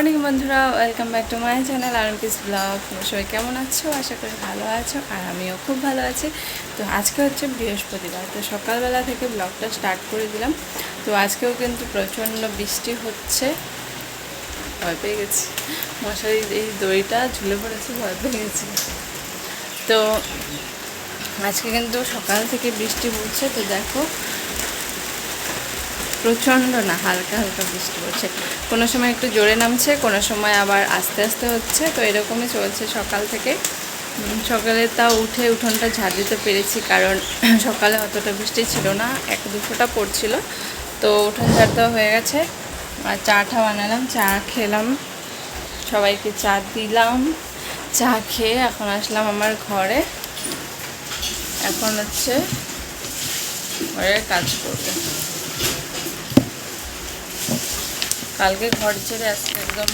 Morning বন্ধুরা, welcome back to my channel R peace blog সবাই কেমন আছো? আশা করি ভালো আছো, আর আমিও খুব ভালো আছি। তো আজকে হচ্ছে বৃহস্পতিবার, তো সকালবেলা থেকে ব্লগটা স্টার্ট করে দিলাম। তো আজকেও কিন্তু প্রচণ্ড বৃষ্টি হচ্ছে। ভয় পেয়ে গেছি। মশারির এই দইটা ঝুলে পড়েছে, ভয় পেয়ে গেছি। তো আজকে কিন্তু সকাল থেকে বৃষ্টি পড়ছে তো দেখো প্রচণ্ড না, হালকা হালকা বৃষ্টি পড়ছে। কোনো সময় একটু জোরে নামছে, কোনো সময় আবার আস্তে আস্তে হচ্ছে। তো এরকমই চলছে সকাল থেকে। সকালে তাও উঠে উঠোনটা ঝাড় দিতে পেরেছি, কারণ সকালে অতটা বৃষ্টি ছিল না, এক দু ফোঁটা পড়ছিল। তো উঠোন ঝাড় দেওয়া হয়ে গেছে। আর চাটা বানালাম, চা খেলাম। সবাইকে চা দিলাম। চা খেয়ে এখন আসলাম আমার ঘরে। এখন হচ্ছে ঘরের কাজ করব। কালকে ঘর ছেড়ে আজকে একদম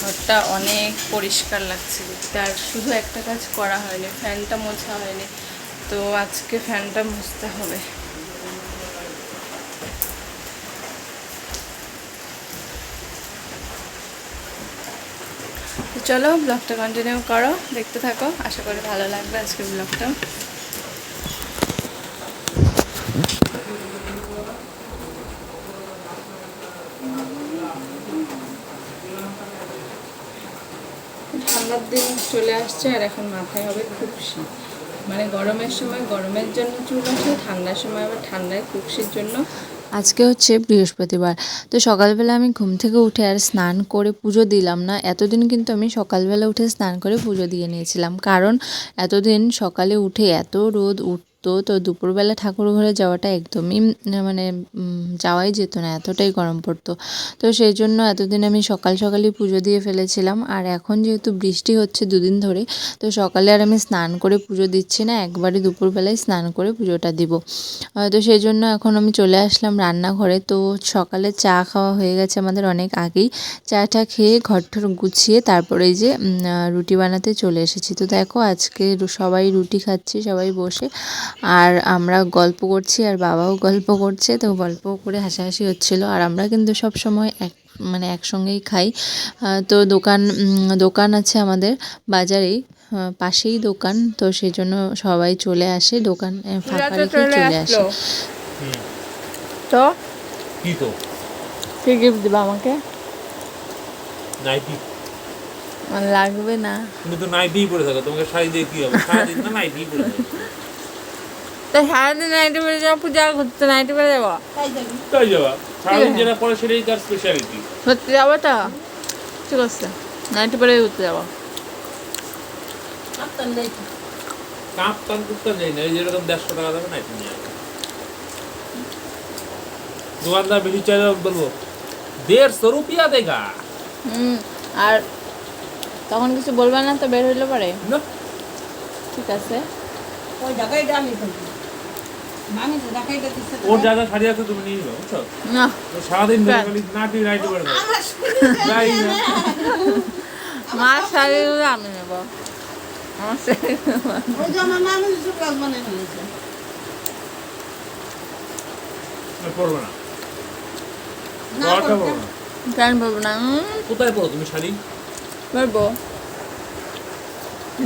ঘরটা অনেক পরিষ্কার লাগছে। আর শুধু একটা কাজ করা হয়নি, ফ্যানটা মোছা হয়নি, তো আজকে ফ্যানটা মুছতে হবে। চলো, ব্লগটা কন্টিনিউ করো, দেখতে থাকো, আশা করি ভালো লাগবে আজকের ব্লগটা। দিন চলে আসছে আর এখন মাথায় হবে খুব শীত। মানে গরমের সময় গরমের জন্য চুল আসে, ঠান্ডার সময় আবার ঠান্ডায় খুবশির জন্য। আজকে হচ্ছে বৃহস্পতিবার। তো সকালবেলা আমি ঘুম থেকে উঠে আর স্নান করে পুজো দিলাম না। এতদিন কিন্তু আমি সকালবেলা উঠে স্নান করে পুজো দিয়ে নিয়েছিলাম। কারণ এতদিন সকালে উঠে এত রোদ উঠতো তো তো দুপুরবেলা ঠাকুর ঘরে যাওয়াটা একদমই মানে যাওয়াই যেত না, এতটাই গরম পড়তো। তো সেই জন্য এতদিন আমি সকাল সকালই পুজো দিয়ে ফেলেছিলাম। আর এখন যেহেতু বৃষ্টি হচ্ছে দুদিন ধরে, তো সকালে আর আমি স্নান করে পুজো দিচ্ছি না, একবারই দুপুরবেলায় স্নান করে পুজোটা দিব। তো সেই জন্য এখন আমি চলে আসলাম রান্নাঘরে। তো সকালে চা খাওয়া হয়ে গেছে আমাদের অনেক আগেই। চাটা খেয়ে ঘরঠর গুছিয়ে তারপরে যে রুটি বানাতে চলে এসেছি। তো দেখো আজকে সবাই রুটি খাচ্ছি, সবাই বসে। আর আমরা গল্প করছি আর বাবাও গল্প করছে তো গল্প করে হাসাহাসি হচ্ছিল। আর আমরা কিন্তু সব সময় এক মানে একসঙ্গেই খাই। তো দোকান দোকান আছে আমাদের বাজারেই পাশেই দোকান তো সেই জন্য সবাই চলে আসে। দোকান ফাঁকা রেখে চলে আসে। তো? কি তো? কি গিফট দিবা আমাকে? নাইটি লাগবে না। তুমি তো নাইটি পরে থাকো তোমাকে শাড়ি দিয়ে কি হবে? সারাদিন না নাইটি পরে থাকো। তো সারাদিন নাইটি যাব পূজা করতে নাইটি পরে যাব। তাই যাবা। সারাদিন যেটা পরে সেটাই তার স্পেশালিটি সত্যি যাব তো ঠিক আছে। নাইটি পরে ঘুরতে যাব কাপ টান যাই না। যেরকম দেড়শো টাকা দেবে নাইটি নিয়ে দোকানদার বেশি চাইলে বলব দেড়শো রুপিয়া হুম আর তখন কিছু বলবে না তো বের হইলে পারে? ঠিক আছে। ওই জায়গায় আমি থাকি আমি তো জায়গাটা দিচ্ছে ওর যা যা শাড়ি আছে তুমি নিয়ে বুঝছ? না সারাদিন ধরে ব্যাস। খালি নাইটি নাইটি পরে থাকো। আমার শুনে যাই না। মার শাড়িগুলো আমি নেব। আমার মানে না কেন কোথায় তুমি শাড়ি? পরবো।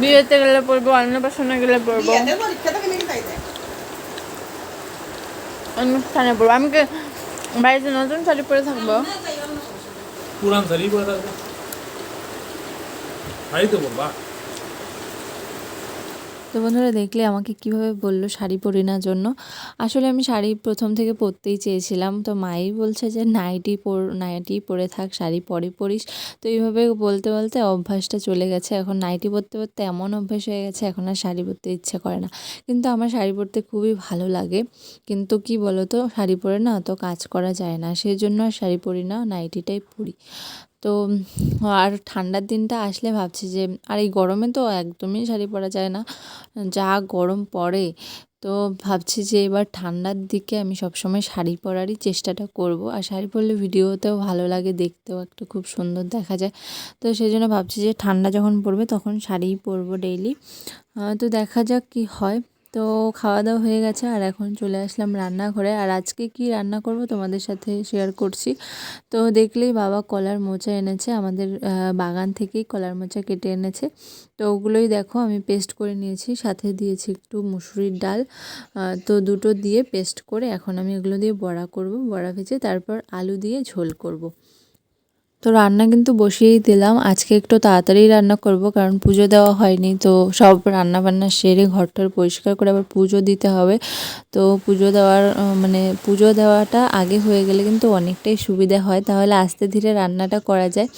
বিয়েতে গেলে পরবো অন্নপ্রাশনে গেলে পরবো বিয়েতে পরীক্ষা থেকে নিয়ে যাইতে। অনুষ্ঠানে পরবো আমি কি বাড়িতে নতুন শাড়ি পরে থাকব? পুরান শাড়ি পরে থাকবে। শাড়ি তো তো বন্ধুরা দেখলে আমাকে কীভাবে বলল শাড়ি পরি না জন্য। আসলে আমি শাড়ি প্রথম থেকে পরতেই চেয়েছিলাম। তো মাই বলছে যে, নাইটি পর, নাইটি পরে থাক, শাড়ি পরে পরিস। তো এইভাবে বলতে বলতে অভ্যাসটা চলে গেছে। এখন নাইটি পরতে পরতে এমন অভ্যাস হয়ে গেছে, এখন আর শাড়ি পরতে ইচ্ছে করে না। কিন্তু আমার শাড়ি পরতে খুবই ভালো লাগে। কিন্তু কি বলো তো শাড়ি পরে না অত কাজ করা যায় না। সেই জন্য আর শাড়ি পরি না, নাইটিটাই পরি। তো আর ঠান্ডার দিনটা আসলে ভাবছি যে, আর এই গরমে তো একদমই শাড়ি পরা যায় না, যা গরম পড়ে। তো ভাবছি যে এবার ঠান্ডার দিকে আমি সবসময় শাড়ি পরারই চেষ্টাটা করব। আর শাড়ি পরলে ভিডিওতেও ভালো লাগে, দেখতেও একটা খুব সুন্দর দেখা যায়। তো সেই জন্য ভাবছি যে ঠান্ডা যখন পড়বে তখন শাড়িই পরবো ডেইলি। তো দেখা যাক কি হয়। তো খাওয়া দাওয়া হয়ে গেছে আর এখন চলে আসলাম রান্নাঘরে। আর আজকে কি রান্না করব তোমাদের সাথে শেয়ার করছি। তো দেখলেই বাবা কলার মোচা এনেছে, আমাদের বাগান থেকেই কলার মোচা কেটে এনেছে। তো ওগুলোই দেখো আমি পেস্ট করে নিয়েছি, সাথে দিয়েছি একটু মুসুরির ডাল। তো দুটো দিয়ে পেস্ট করে এখন আমি এগুলো দিয়ে বড়া করব, বড়া ভেজে তারপর আলু দিয়ে ঝোল করব। তো রান্না কিন্তু বসিয়েই দিলাম। আজকে একটু তাড়াতাড়ি রান্না করব কারণ পুজো দেওয়া হয়নি। তো সব রান্না বান্না সেরে ঘরটর পরিষ্কার করে আবার পুজো দিতে হবে। তো পুজো দেওয়ার মানে পুজো দেওয়াটা আগে হয়ে গেলে কিন্তু অনেকটাই সুবিধা হয়। তাহলে আস্তে ধীরে রান্নাটা করা যায়।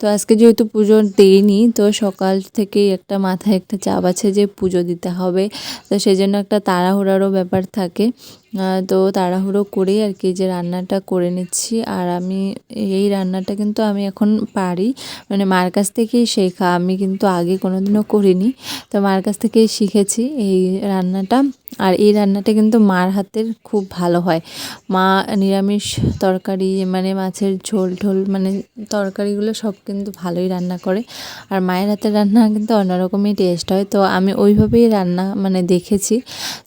তো আজকে যেহেতু পুজো দিইনি, তো সকাল থেকেই একটা মাথায় একটা চাপ আছে যে পুজো দিতে হবে। তো সেই জন্য একটা তাড়াহুড়ারও ব্যাপার থাকে। তো তাড়াহুড়ো করেই আর কি যে রান্নাটা করে নিচ্ছি। আর আমি এই রান্নাটা কিন্তু আমি এখন পারি। মানে মার কাছ থেকেই শেখা। আমি কিন্তু আগে কোনোদিনও করিনি। তো মার কাছ থেকেই শিখেছি এই রান্নাটা। আর এই রান্নাটা কিন্তু মার হাতের খুব ভালো হয়। মা নিরামিষ তরকারি মানে মাছের ঝোল ঢোল মানে তরকারিগুলো সব কিন্তু ভালোই রান্না করে। আর মায়ের হাতের রান্না কিন্তু অন্যরকমই টেস্ট হয়। তো আমি ওইভাবেই রান্না মানে দেখেছি।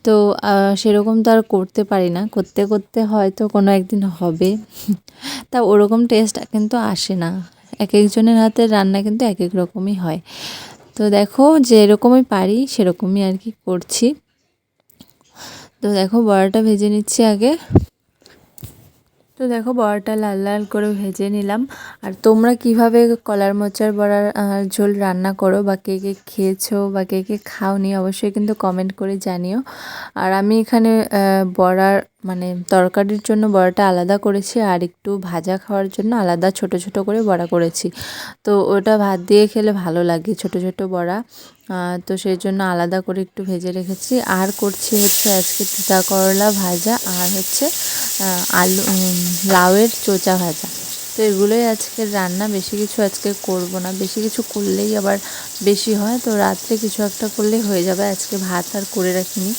তো সেরকম তো আর করতে পারি না। করতে করতে হয়তো কোনো একদিন হবে। তা ওরকম টেস্ট কিন্তু আসে না। এক একজনের হাতে রান্না কিন্তু এক এক রকমই হয়। তো দেখো যেরকমই পারি সেরকমই আর কি করছি। তো দেখো বড়াটা ভেজে নিচ্ছি আগে। তো দেখো বড়াটা লাল লাল করে ভেজে নিলাম। আর তোমরা কীভাবে কলার মোচার বড়ার ঝোল রান্না করো বা কে কে খেয়েছো বা কে কে খাওনি অবশ্যই কিন্তু কমেন্ট করে জানিও। আর আমি এখানে বড়ার মানে তরকারির জন্য বড়াটা আলাদা করেছি আর একটু ভাজা খাওয়ার জন্য আলাদা ছোট ছোট করে বড়া করেছি। তো ওটা ভাত দিয়ে খেলে ভালো লাগে ছোট ছোট বড়া। তো সেই জন্য আলাদা করে একটু ভেজে রেখেছি। আর করছি হচ্ছে আজকে তিতা করলা ভাজা আর হচ্ছে আলু লাউয়ের চোচা ভাজা। তো এগুলোই আজকে রান্না। বেশি কিছু আজকে করব না। বেশি কিছু করলেই আবার বেশি হয়। তো রাত্রে কিছু একটা করলেই হয়ে যাবে। আজকে ভাত আর করে রাখিনি।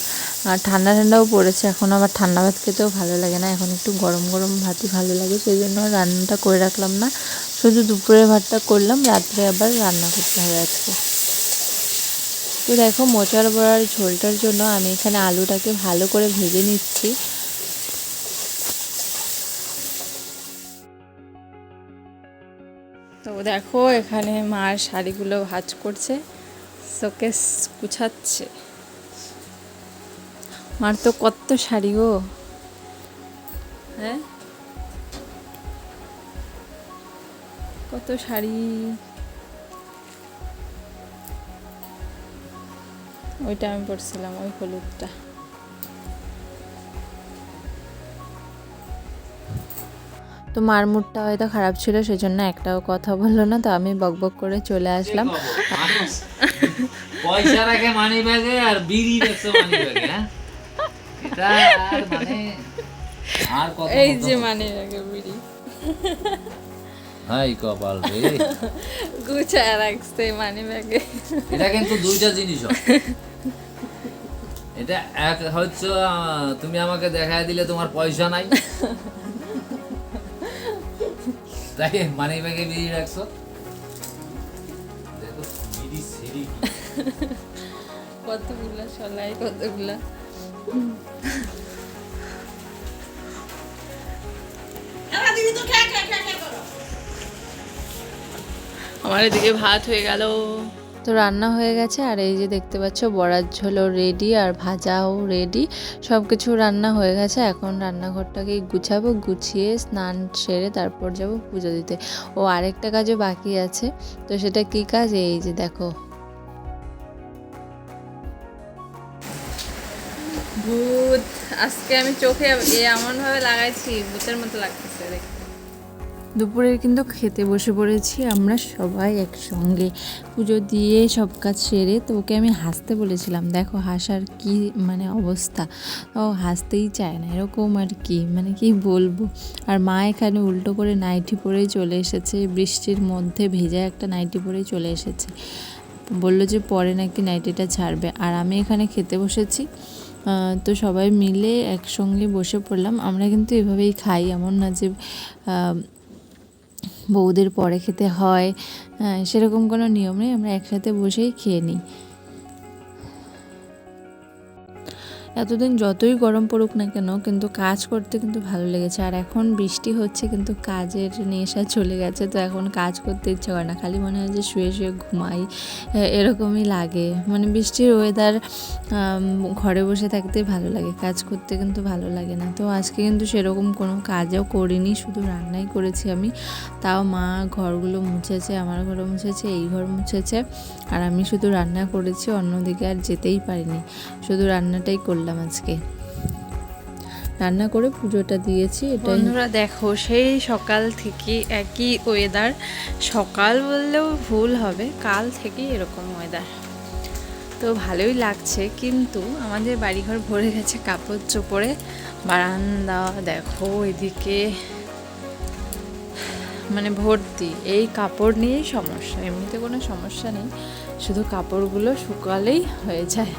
আর ঠান্ডা ঠান্ডাও পড়েছে। এখন আবার ঠান্ডা ভাত খেতেও ভালো লাগে না। এখন একটু গরম গরম ভাতই ভালো লাগে। সেই জন্য রান্নাটা করে রাখলাম না। শুধু দুপুরের ভাতটা করলাম। রাত্রে আবার রান্না করতে হবে আজকে। তো দেখো মোচার বড়ার ঝোলটার জন্য আমি এখানে আলুটাকে ভালো করে ভেজে নিচ্ছি। দেখো, এখানে মার শাড়িগুলো ভাজ করছে, শোকেস গুছাচ্ছে। মার তো কত শাড়ি গো। হ্যাঁ? কত শাড়ি। ওইটা আমি পড়ছিলাম ওই হলুদটা। তো মার মুডটা হয়তো খারাপ ছিল সেজন্য একটাও কথা বলল না তো আমি বকবক করে চলে আসলাম। পয়সা রাখে মানি ব্যাগে আর বিড়ি রাখছে মানি ব্যাগে হ্যাঁ? এটা আর মানে আর কত এই যে মানে আগে বিড়ি। হাই কপাল রে। গুছায় রাখছে মানি ব্যাগে এটা কিন্তু দুইটা জিনিস হয়। এটা এক হচ্ছে তুমি আমাকে দেখায় দিলে তোমার পয়সা নাই। তাই মানি ব্যাগে বিড়ি রাখছো? দেখো বিড়ি সিঁড়ি। কতগুলা সলাই কতগুলা? আমার এদিকে ভাত হয়ে গেল। তো রান্না হয়ে গেছে, আর এই যে দেখতে পাচ্ছ বড়ার ঝোলও রেডি আর ভাজাও রেডি সব কিছু রান্না হয়ে গেছে। এখন রান্নাঘরটাকে গুছাবো, গুছিয়ে স্নান সেরে তারপর যাব পুজো দিতে। ও আরেকটা কাজও বাকি আছে, তো সেটা কি কাজ? এই যে দেখো। ভূত, আজকে আমি চোখে এমনভাবে লাগাইছি, ভূতের মতো লাগছে। দুপুরে কিন্তু খেতে বসে পড়েছি, আমরা সবাই একসঙ্গে। পুজো দিয়ে সব কাজ সেরে তো ওকে আমি হাসতে বলেছিলাম, দেখো হাসার কি মানে অবস্থা? ও হাসতেই চায় না, এরকম আর কি মানে কি বলব? আর মা এখানে উল্টো করে নাইটি পরেই চলে এসেছে, বৃষ্টির মধ্যে ভেজা একটা নাইটি পরেই চলে এসেছে। বলল যে পরে নাকি নাইটিটা ছাড়বে। আর আমি এখানে খেতে বসেছি তো সবাই মিলে একসঙ্গে বসে পড়লাম। আমরা কিন্তু এভাবেই খাই, এমন না যে আহ, বউদের পরে খেতে হ্যাঁ, সেরকম কোনো নিয়ম নেই আমরা একসাথে বসেই খেয়ে নিই। এতদিন যতই গরম পড়ুক না কেন, কিন্তু কাজ করতে কিন্তু ভালো লেগেছে। আর এখন বৃষ্টি হচ্ছে, কিন্তু কাজের নেশা চলে গেছে, তো এখন কাজ করতে ইচ্ছে করে না। খালি মনে হয় যে শুয়ে শুয়ে ঘুমাই এরকমই লাগে। মানে বৃষ্টির ওয়েদার ঘরে বসে থাকতে ভালো লাগে, কাজ করতে কিন্তু ভালো লাগে না। তো আজকে কিন্তু সেরকম কোনো কাজও করিনি, শুধু রান্নাই করেছি আমি। তাও মা ঘরগুলো মুছেছে, আমার ঘরও মুছেছে, এই ঘর মুছেছে। আর আমি শুধু রান্না করেছি, অন্যদিকে আর যেতেই পারিনি। শুধু রান্নাটাই করলাম। আজকে। রান্না করে পুজোটা দিয়েছি, এটাই। বন্ধুরা দেখো, সেই সকাল থেকে একই ওয়েদার সকাল বললেও ভুল হবে, কাল থেকেই এরকম ওয়েদার তো ভালোই লাগছে, কিন্তু আমাদের বাড়িঘর ভরে গেছে কাপড় চোপড়ে। বারান্দা দেখো এদিকে। মানে ভর্তি, এই কাপড় নিয়েই সমস্যা, এমনিতে কোনো সমস্যা নেই। শুধু কাপড়গুলো শুকালেই হয়ে যায়।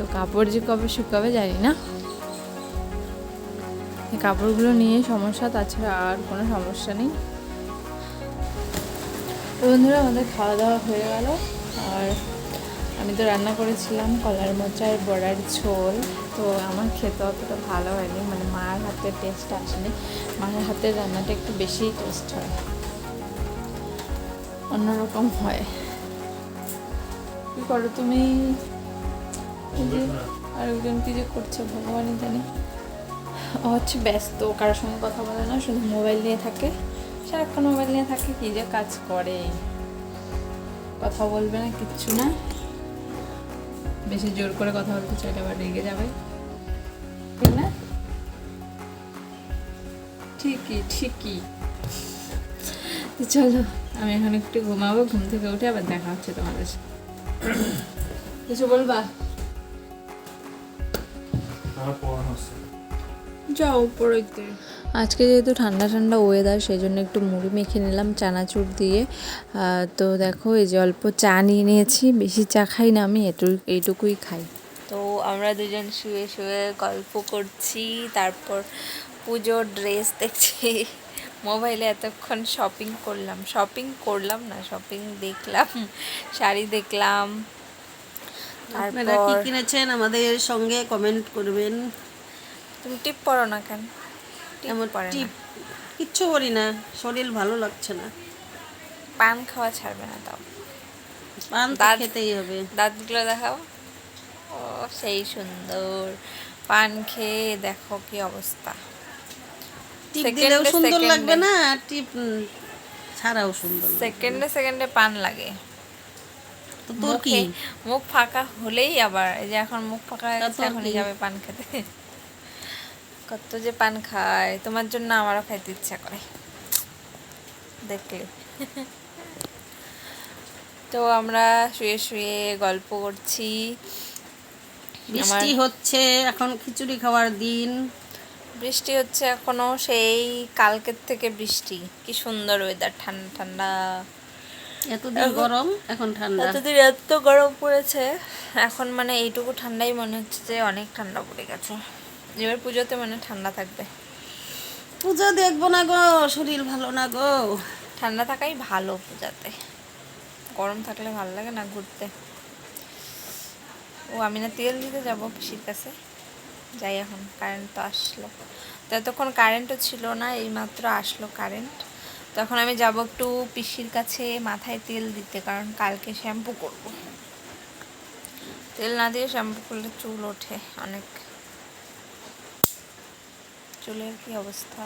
তো কাপড় যে কবে শুকাবে জানি না। কাপড়গুলো নিয়ে সমস্যা, তাছাড়া আর কোনো সমস্যা নেই। বন্ধুরা, আমাদের খাওয়া দাওয়া হয়ে গেল। আর আমি তো রান্না করেছিলাম কলার মোচার বড়ার ঝোল। তো আমার খেতে অতটা ভালো হয়নি মানে মার হাতের টেস্ট আসেনি। মায়ের হাতের রান্নাটা একটু বেশি টেস্ট হয়। অন্যরকম হয়। কি করো তুমি? যে আরেকজন কি যে করছে ভগবানই জানে। ও হচ্ছে ব্যস্ত, কারোর সঙ্গে কথা বলে না, শুধু মোবাইল নিয়ে থাকে। সারাক্ষণ মোবাইল নিয়ে থাকে, কি যে কাজ করে। কথা বলবে না, কিচ্ছু না। বেশি জোর করে কথা বলতে চাইলে আবার রেগে যাবে। ঠিক না? ঠিকই ঠিকই। তো চলো, আমি এখন একটু ঘুমাবো, ঘুম থেকে উঠে আবার দেখা হচ্ছে তোমাদের। কিছু বলবা? যাও আজকে যেহেতু ঠান্ডা ঠান্ডা ওয়েদার সেই জন্য একটু মুড়ি মেখে নিলাম চানাচুর দিয়ে। তো দেখো এই যে অল্প চা নিয়ে নিয়েছি বেশি চা খাই না আমি এটু এইটুকুই খাই। তো আমরা দুজন শুয়ে শুয়ে গল্প করছি তারপর পুজোর ড্রেস দেখছি। মোবাইলে এতক্ষণ শপিং করলাম। শপিং করলাম না শপিং দেখলাম শাড়ি দেখলাম। আপনারা কি কিনেছেন? আমাদের সঙ্গে কমেন্ট করবেন। তুমি টিপ পড়ো না কেন? টিপ এমন টিপ কিচ্ছু করি না। শরীর ভালো লাগছে না। পান খাওয়া ছাড়বে না তাও। পান দাঁত- খেতেই হবে। দাঁতগুলো দেখাও। ও সেই সুন্দর। পান খেয়ে দেখো কি অবস্থা। টিপ দিলেও সুন্দর লাগবে না টিপ ছাড়াও সুন্দর সেকেন্ডে সেকেন্ডে পান লাগে। তো তোর কি? মুখ ফাঁকা হলেই আবার এই যে এখন মুখ ফাঁকা যাবে পান খেতে। কত যে পান খায় তোমার জন্য আমারও খাইতে ইচ্ছা করে। দেখলে। তো আমরা শুয়ে শুয়ে গল্প করছি। বৃষ্টি হচ্ছে এখন খিচুড়ি খাওয়ার দিন। বৃষ্টি হচ্ছে এখনও সেই কালকের থেকে বৃষ্টি। কি সুন্দর ওয়েদার ঠান্ডা ঠান্ডা। এতদিন গরম এখন ঠান্ডা। এতদিন এত গরম পড়েছে এখন মানে এইটুকু ঠান্ডাই মনে হচ্ছে যে অনেক ঠান্ডা পড়ে গেছে। এবার পুজোতে মানে ঠান্ডা থাকবে। পূজা দেখব না গো শরীর ভালো না গো। ঠান্ডা থাকাই ভালো পূজাতে। গরম থাকলে ভালো লাগে না ঘুরতে। ও আমি না তেল দিতে যাব পিসির কাছে। যাই এখন কারেন্ট তো আসলো। তো এতক্ষণ কারেন্টও ছিল না এই মাত্র আসলো কারেন্ট তখন আমি যাব একটু পিসির কাছে মাথায় তেল দিতে কারণ কালকে শ্যাম্পু করব। তেল না দিয়ে শ্যাম্পু করলে চুল ওঠে অনেক। চুলের কি অবস্থা?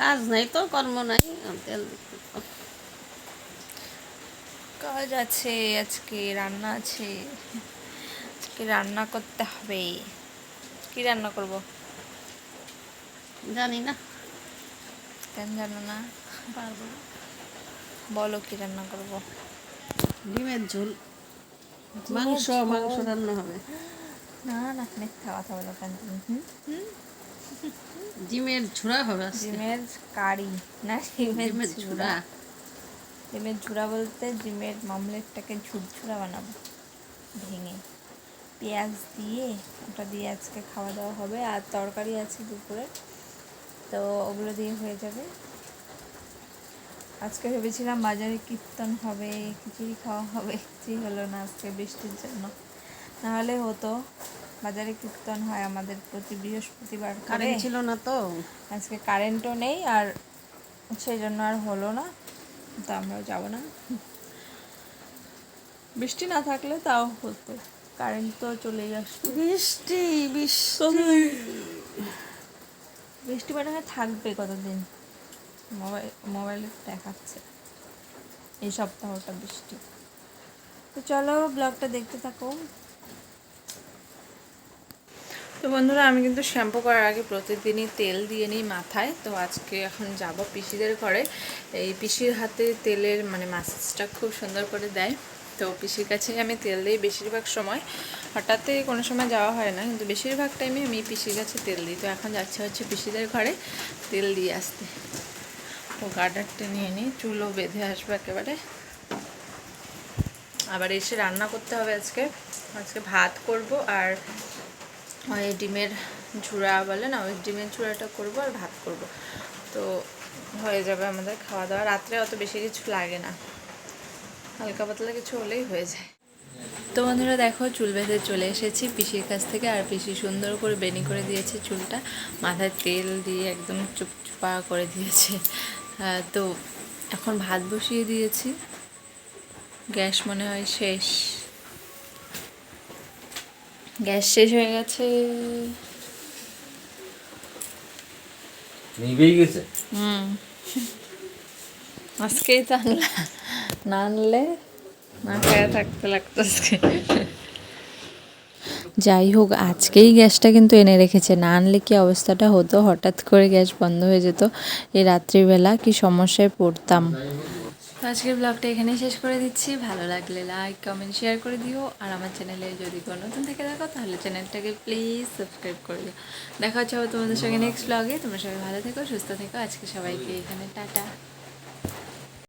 কাজ নাই তো কর্ম নাই তেল কাজ আছে আজকে রান্না আছে। আজকে রান্না করতে হবে। কি রান্না করব? জানি না। কেন জানো না? পারব। বলো কি রান্না করব? ডিমের ঝোল। মাংস মাংস রান্না হবে। না না মিথ্যা কথা বলো কেন হুম? ডিমের ঝুড়া হবে আজকে। ডিমের কারি না ডিমের ঝুড়া। ডিমের ঝুড়া বলতে ডিমের মামলেটটাকে ঝুরঝুরা বানাবো ভেঙে। পেঁয়াজ দিয়ে ওটা দিয়ে আজকে খাওয়া দাওয়া হবে আর তরকারি আছে দুপুরে। তো ওগুলো দিয়ে হয়ে যাবে। আজকে ভেবেছিলাম বাজারে কীর্তন হবে খিচুড়ি খাওয়া হবে কিছুই হলো না আজকে বৃষ্টির জন্য? নাহলে হতো বাজারে কীর্তন হয় আমাদের প্রতি বৃহস্পতিবার কারেন্ট ছিল না তো। আজকে কারেন্টও নেই আর সেই জন্য আর হলো না তো আমরাও যাব না। বৃষ্টি না থাকলে তাও হতো কারেন্ট তো চলেই আসতো বৃষ্টি বৃষ্টি। বৃষ্টি মনে হয় থাকবে কতদিন? মোবাইল মোবাইলে দেখাচ্ছে। এই সপ্তাহটা বৃষ্টি। তো চলো ব্লগটা দেখতে থাকো। তো বন্ধুরা, আমি কিন্তু শ্যাম্পু করার আগে প্রতিদিনই তেল দিয়ে নিই মাথায়। তো আজকে এখন যাব পিসিদের ঘরে। এই পিসির হাতে তেলের মানে মাসাজটা খুব সুন্দর করে দেয়। তো পিসির কাছে আমি তেল দিই বেশিরভাগ সময়। হঠাৎই কোনো সময় যাওয়া হয় না, কিন্তু বেশিরভাগ টাইমে আমি পিসির কাছে তেল দিই। তো এখন যাচ্ছে হচ্ছে পিসিদের ঘরে, তেল দিয়ে আসতে। তো গার্ডারটা নিয়ে নিই, চুলও বেঁধে আসব একেবারে। আবার এসে রান্না করতে হবে আজকে। আজকে ভাত করব আর ওই ডিমের ঝুড়া বলে না, ওই ডিমের ঝুড়াটা করব আর ভাত করব। তো হয়ে যাবে আমাদের খাওয়া দাওয়া। রাত্রে অত বেশি কিছু লাগে না। হালকা পাতলা কিছু হলেই হয়ে যায়। তো বন্ধুরা দেখো চুল বেঁধে চলে এসেছি। পিসির কাছ থেকে আর পিসি সুন্দর করে বেনি করে দিয়েছে চুলটা। মাথায় তেল দিয়ে একদম চুপচুপা করে দিয়েছে। তো এখন ভাত বসিয়ে দিয়েছি। গ্যাস মনে হয় শেষ। গ্যাস শেষ হয়ে গেছে? হুম। আজকেই তো আনলা না আনলে না খেয়ে থাকতে লাগতো আজকে যাই হোক আজকেই গ্যাসটা কিন্তু এনে রেখেছে। না আনলে কি অবস্থাটা হতো? হঠাৎ করে গ্যাস বন্ধ হয়ে যেত। এই রাত্রিবেলা কি সমস্যায় পড়তাম? আজকের ব্লগটা এখানেই শেষ করে দিচ্ছি। ভালো লাগলে লাইক কমেন্ট শেয়ার করে দিও। আর আমার চ্যানেলে যদি কোনো নতুন থেকে দেখো তাহলে চ্যানেলটাকে প্লিজ সাবস্ক্রাইব করে দিও। দেখা হচ্ছে তোমাদের সঙ্গে নেক্সট ব্লগে তোমরা সবাই ভালো থেকো সুস্থ থেকো। আজকে সবাইকে এখানে টাটা।